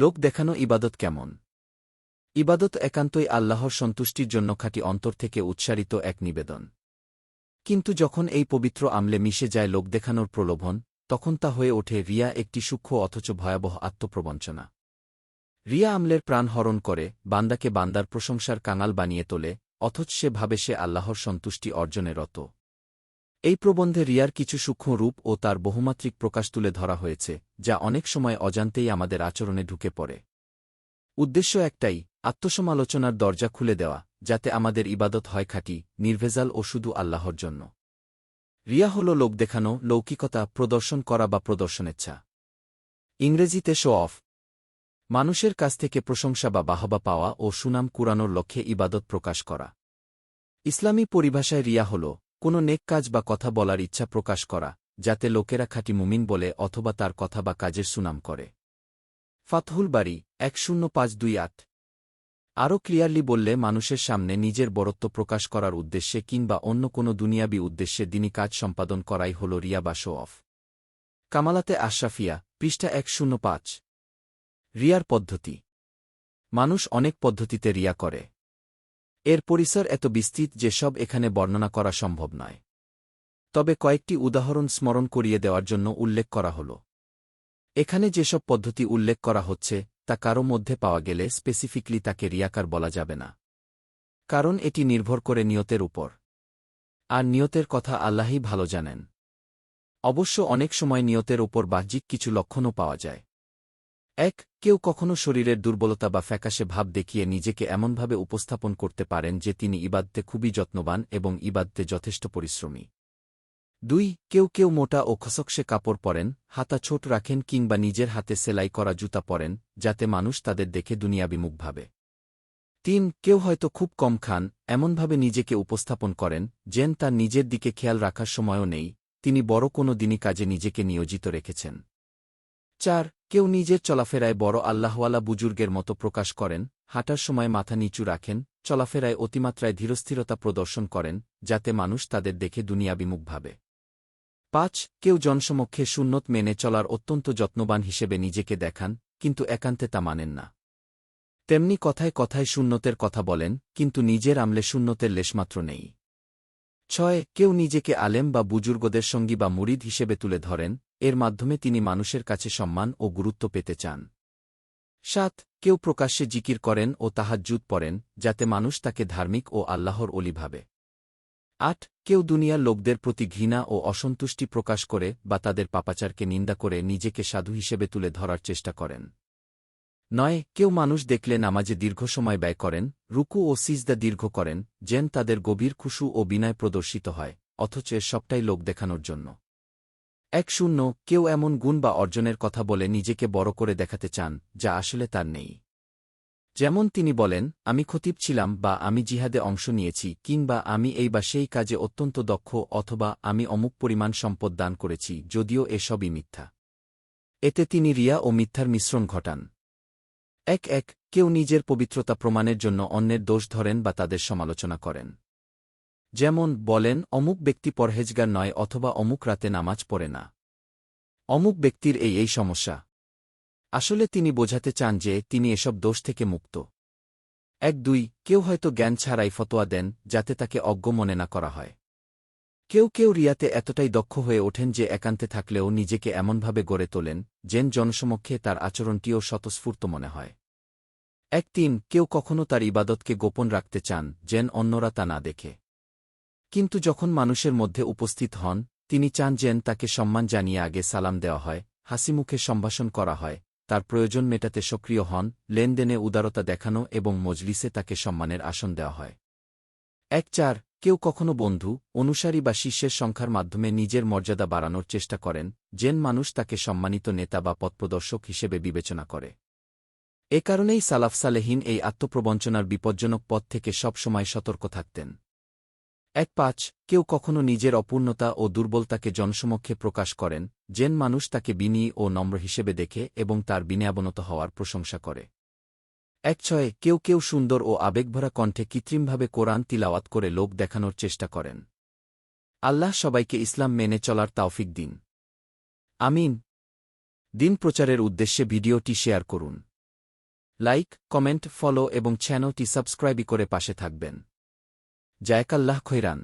লোক দেখানো ইবাদত কেমন? ইবাদত একান্তই আল্লাহর সন্তুষ্টির জন্য খাঁটি অন্তর থেকে উৎসারিত এক নিবেদন। কিন্তু যখন এই পবিত্র আমলে মিশে যায় লোক দেখানোর প্রলোভন, তখন তা হয়ে ওঠে রিয়া একটি সূক্ষ্ম অথচ ভয়াবহ আত্মপ্রবঞ্চনা। রিয়া আমলের প্রাণ হরণ করে, বান্দাকে বান্দার প্রশংসার কাঙাল বানিয়ে তোলে, অথচ সে ভাবে সে আল্লাহর সন্তুষ্টি অর্জনে রত। এই প্রবন্ধে রিয়ার কিছু সূক্ষ্ম রূপ ও তার বহুমাত্রিক প্রকাশ তুলে ধরা হয়েছে, যা অনেক সময় অজান্তেই আমাদের আচরণে ঢুকে পড়ে। উদ্দেশ্য একটাই, আত্মসমালোচনার দরজা খুলে দেওয়া, যাতে আমাদের ইবাদত হয় খাঁটি নির্ভেজাল ও শুধু আল্লাহর জন্য। রিয়া হল লোক দেখানো, লৌকিকতা, প্রদর্শন করা বা প্রদর্শনেচ্ছা ইংরেজিতে শো অফ। মানুষের কাছ থেকে প্রশংসা বা বাহবা পাওয়া ও সুনাম কুরানোর লক্ষ্যে ইবাদত প্রকাশ করা। ইসলামী পরিভাষায় রিয়া হল কোনো নেক কাজ বা কথা বলার ইচ্ছা প্রকাশ করা, যাতে লোকেরা খাঁটি মুমিন বলে অথবা তার কথা বা কাজের সুনাম করে। ফাতহুল বাড়ি এক শূন্য পাঁচ দুই আট। আরও ক্লিয়ারলি বললে মানুষের সামনে নিজের বরত্ব প্রকাশ করার উদ্দেশ্যে কিংবা অন্য কোনো দুনিয়াবি উদ্দেশ্যে দিনী কাজ সম্পাদন করাই হল রিয়া বা শো অফ। কামালাতে আশরাফিয়া, পৃষ্ঠা এক শূন্য পাঁচ। রিয়ার পদ্ধতি। মানুষ অনেক পদ্ধতিতে রিয়া করে। এর পরিসর এত বিস্তৃত যে সব এখানে বর্ণনা করা সম্ভব নয়। তবে কয়েকটি উদাহরণ স্মরণ করিয়ে দেওয়ার জন্য উল্লেখ করা হল। এখানে যেসব পদ্ধতি উল্লেখ করা হচ্ছে, তা কারও মধ্যে পাওয়া গেলে স্পেসিফিকলি তাকে রিয়াকার বলা যাবে না। কারণ এটি নির্ভর করে নিয়তের উপর। আর নিয়তের কথা আল্লাহই ভালো জানেন। অবশ্য অনেক সময় নিয়তের ওপর বাহ্যিক কিছু লক্ষণও পাওয়া যায়। এক, কেউ কখনো শরীরের দুর্বলতা বা ফ্যাকাশে ভাব দেখিয়ে নিজেকে এমনভাবে উপস্থাপন করতে পারেন যে তিনি ইবাদতে খুবই যত্নবান এবং ইবাদতে যথেষ্ট পরিশ্রমী। দুই, কেউ কেউ মোটা ও খসকসে কাপড় পরেন, হাতা ছোট রাখেন কিংবা নিজের হাতে সেলাই করা জুতা পরেন, যাতে মানুষ তাদের দেখে দুনিয়াবিমুখ ভাবে। তিন, কেউ হয়তো খুব কম খান, এমনভাবে নিজেকে উপস্থাপন করেন, যেন তার নিজের দিকে খেয়াল রাখার সময়ও নেই, তিনি বড় কোনো দিনই কাজে নিজেকে নিয়োজিত রেখেছেন। চার কেউ নিজের চলাফেরায় বড় আল্লাহওয়ালা বুজুর্গের মতো প্রকাশ করেন, হাঁটার সময় মাথা নিচু রাখেন, চলাফেরায় অতিমাত্রায় ধীরস্থিরতা প্রদর্শন করেন, যাতে মানুষ তাদের দেখে দুনিয়াবিমুখ ভাবে। পাঁচ, কেউ জনসমক্ষে সুন্নত মেনে চলার অত্যন্ত যত্নবান হিসেবে নিজেকে দেখান, কিন্তু একান্তে তা মানেন না। তেমনি কথায় কথায় শূন্যতের কথা বলেন, কিন্তু নিজের আমলে শূন্যতের লেশমাত্র নেই। ছয়, কেউ নিজেকে আলেম বা বুজুর্গদের সঙ্গী বা মুরিদ হিসেবে তুলে ধরেন এর মাধ্যমে তিনি মানুষের কাছে সম্মান ও গুরুত্ব পেতে চান। সাত, কেউ প্রকাশ্যে জিকির করেন ও তাহাজ্জুদ পড়েন, যাতে মানুষ তাকে ধার্মিক ও আল্লাহর অলি ভাবে। আট, কেউ দুনিয়ার লোকদের প্রতি ঘৃণা ও অসন্তুষ্টি প্রকাশ করে বা তাদের পাপাচারকে নিন্দা করে নিজেকে সাধু হিসেবে তুলে ধরার চেষ্টা করেন। নয়, কেউ মানুষ দেখলে নামাজে দীর্ঘ সময় ব্যয় করেন, রুকু ও সিজদা দীর্ঘ করেন, যেন তাদের গভীর খুশু ও বিনয় প্রদর্শিত হয়, অথচ সবটাই লোক দেখানোর জন্য। এক শূন্য, কেউ এমন গুণ বা অর্জনের কথা বলে নিজেকে বড় করে দেখাতে চান, যা আসলে তার নেই। যেমন তিনি বলেন, আমি খতিব ছিলাম বা আমি জিহাদে অংশ নিয়েছি, কিংবা আমি এই বা সেই কাজে অত্যন্ত দক্ষ, অথবা আমি অমুক পরিমাণ সম্পদ দান করেছি, যদিও এসবই মিথ্যা। এতে তিনি রিয়া ও মিথ্যার মিশ্রণ ঘটান। এক এক, কেউ নিজের পবিত্রতা প্রমাণের জন্য অন্যের দোষ ধরেন বা তাদের সমালোচনা করেন। যেমন, বলেন, অমুক ব্যক্তি পরহেজগার নয় অথবা অমুক রাতে নামাজ পড়ে না। অমুক ব্যক্তির এই এই সমস্যা। আসলে তিনি বোঝাতে চান যে, তিনি এসব দোষ থেকে মুক্ত। এক, দুই, কেউ হয়তো জ্ঞান ছাড়াই ফতোয়া দেন, যাতে তাকে অজ্ঞ মনে না করা হয়। কেউ কেউ রিয়াতে এতটাই দক্ষ হয়ে ওঠেন যে, একান্তে থাকলেও নিজেকে এমনভাবে গড়ে তোলেন, যেন জনসমক্ষে তার আচরণটিও স্বতঃস্ফূর্ত মনে হয়। এক, তিন, কেউ কখনো তার ইবাদতকে গোপন রাখতে চান, যেন অন্যরা তা না দেখে। কিন্তু যখন মানুষের মধ্যে উপস্থিত হন, তিনি চান যেন তাকে সম্মান জানিয়ে আগে সালাম দেওয়া হয় হাসিমুখে সম্ভাষণ করা হয়, তার প্রয়োজন মেটাতে সক্রিয় হন, লেনদেনে উদারতা দেখানো এবং মজলিসে তাকে সম্মানের আসন দেওয়া হয়। এক চার, কেউ কখনো বন্ধু, অনুসারী বা শিষ্যের সংখ্যার মাধ্যমে নিজের মর্যাদা বাড়ানোর চেষ্টা করেন, যেন মানুষ তাকে সম্মানিত নেতা বা পথপ্রদর্শক হিসেবে বিবেচনা করে। এ কারণেই সালাফ সালেহীন এই আত্মপ্রবঞ্চনার বিপজ্জনক পথ থেকে সবসময় সতর্ক থাকতেন। এক পাঁচ, কেউ কখনো নিজের অপূর্ণতা ও দুর্বলতাকে জনসমক্ষে প্রকাশ করেন, যেন মানুষ তাকে বিনয়ী ও নম্র হিসেবে দেখে এবং তার বিনয়াবনত হওয়ার প্রশংসা করে। এক ছয়, কেউ কেউ সুন্দর ও আবেগভরা কণ্ঠে কৃত্রিমভাবে কোরআন তিলাওয়াত করে লোক দেখানোর চেষ্টা করেন। আল্লাহ সবাইকে ইসলাম মেনে চলার তাওফিক দিন। আমিন। দিন প্রচারের উদ্দেশ্যে ভিডিওটি শেয়ার করুন। লাইক, কমেন্ট, ফলো এবং চ্যানেলটি সাবস্ক্রাইবই করে পাশে থাকবেন। জায়কাল্লাহ খৈরান।